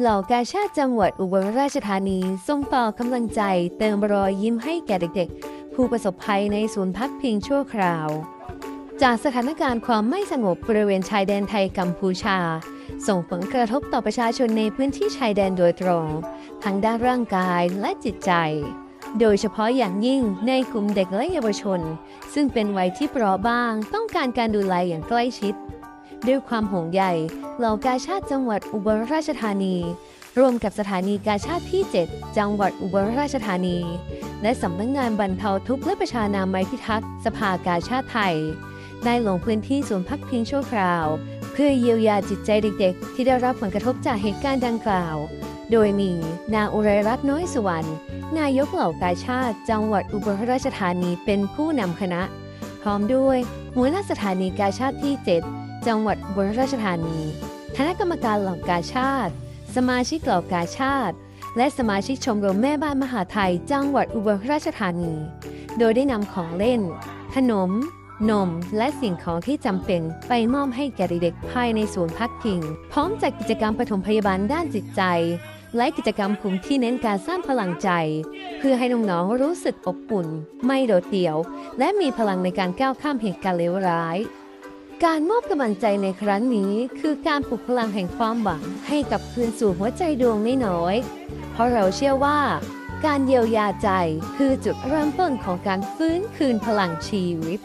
เหล่ากาชาติจังหวัดอุบลราชธานีส่งต่อกำลังใจเติมรอยยิ้มให้แก่เด็กๆ ผู้ประสบภัยในศูนย์พักพิงชั่วคราว จากสถานการณ์ความไม่สงบบริเวณชายแดนไทยกัมพูชา ส่งผลกระทบต่อประชาชนในพื้นที่ชายแดนโดยตรงทั้งด้านร่างกายและจิตใจ โดยเฉพาะอย่างยิ่งในกลุ่มเด็กและเยาวชน ซึ่งเป็นวัยที่เปราะบางต้องการการดูแลอย่างใกล้ชิด ด้วยความห่วงใยเหล่ากาชาติจังหวัดอุบลราชธานีร่วมกับสถานีกาชาติที่ 7 จังหวัดอุบลราชธานี และสำนักงงานบรรเทาทุกข์และประชานามัยพิทักษ์สภากาชาติไทย ได้ลงพื้นที่ศูนย์พักพิงชั่วคราว เพื่อเยียวยาจิตใจเด็กๆ ที่ได้รับผลกระทบจากเหตุการณ์ดังกล่าว โดยมีนางอุไรรัตน์น้อยสุวรรณนายกเหล่ากาชาติ จังหวัดอุบลราชธานีเป็นผู้นำคณะ พร้อมด้วยหัวหน้าสถานีกาชาติที่ 7 จังหวัดอุบลราชธานีคณะกรรมการเหล่ากาชาติ สมาชิกเหล่ากาชาติ และสมาชิกชมรมแม่บ้านมหาไทย จังหวัดอุบลราชธานี โดยได้นำของเล่น ขนม นม และสิ่งของที่จำเป็นไปมอบให้แก่เด็กภายในศูนย์พักพิง พร้อมจัดกิจกรรมปฐมพยาบาลด้านจิตใจ และกิจกรรมกลุ่มที่เน้นการสร้างพลังใจ เพื่อให้น้องๆรู้สึกอบอุ่น ไม่โดดเดี่ยว และมีพลังในการก้าวข้ามเหตุการณ์เลวร้าย การมอบกำลังใจในครั้งนี้คือการปลุกพลังแห่งความหวังให้กับคืนสู่หัวใจดวงน้อยๆเพราะเราเชื่อว่า การเยียวยาใจคือจุดเริ่มต้นของการฟื้นคืนพลังชีวิต